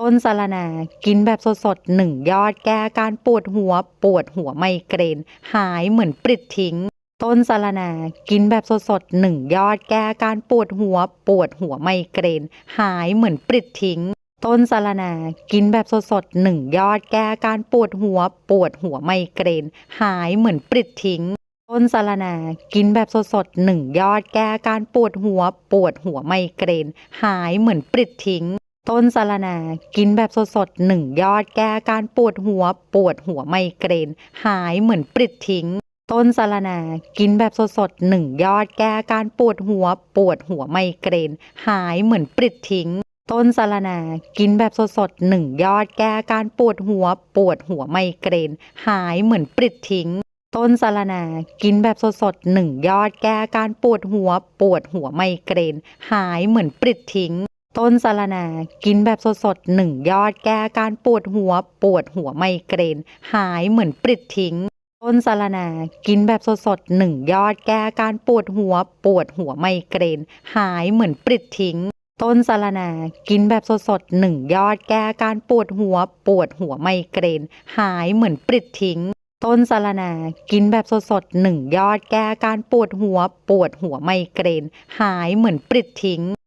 ต้นสะระแหน่กินแบบสดๆหนึ่งยอดแก้การปวดหัวปวดหัวไมเกรน หายเหมือนปลิดทิ้ง ต้นสะระแหน่กินแบบสดๆหนึ่งยอดแก้การปวดหัวปวดหัวไมเกรน หายเหมือนปลิดทิ้ง ต้นสะระแหน่กินแบบสดๆหนึ่งยอดแก้การปวดหัวปวดหัวไมเกรน หายเหมือนปลิดทิ้ง ต้นสะระแหน่กินแบบสดๆหนึ่งยอดแก้การปวดหัวปวดหัวไมเกรน หายเหมือนปลิดทิ้ง ต้นสะระแหน่กินแบบสดๆหนึ่งยอดแก้การปวดหัวปวดหัวไมเกรน หายเหมือนปลิดทิ้ง ต้นสะระแหน่กินแบบสดๆหนึ่งยอดแก้การปวดหัวปวดหัวไมเกรน หายเหมือนปลิดทิ้ง ต้นสะระแหน่กินแบบสดๆหนึ่งยอดแก้การปวดหัวปวดหัวไมเกรน หายเหมือนปลิดทิ้ง ต้นสะระแหน่กินแบบสดๆหนึ่งยอดแก้การปวดหัวปวดหัวไมเกรน หายเหมือนปลิดทิ้ง ต้นสะระแหน่กินแบบสดๆหนึ่งยอดแก้การปวดหัวปวดหัวไมเกรน หายเหมือนปลิดทิ้ง ต้นสะระแหน่กินแบบสดๆหนึ่งยอดแก้การปวดหัวปวดหัวไมเกรน หายเหมือนปลิดทิ้ง ต้นสะระแหน่กินแบบสดๆหนึ่งยอดแก้การปวดหัวปวดหัวไมเกรน หายเหมือนปลิดทิ้ง ต้นสะระแหน่กินแบบสดๆหนึ่งยอดแก้การปวดหัวปวดหัวไมเกรน หายเหมือนปลิดทิ้ง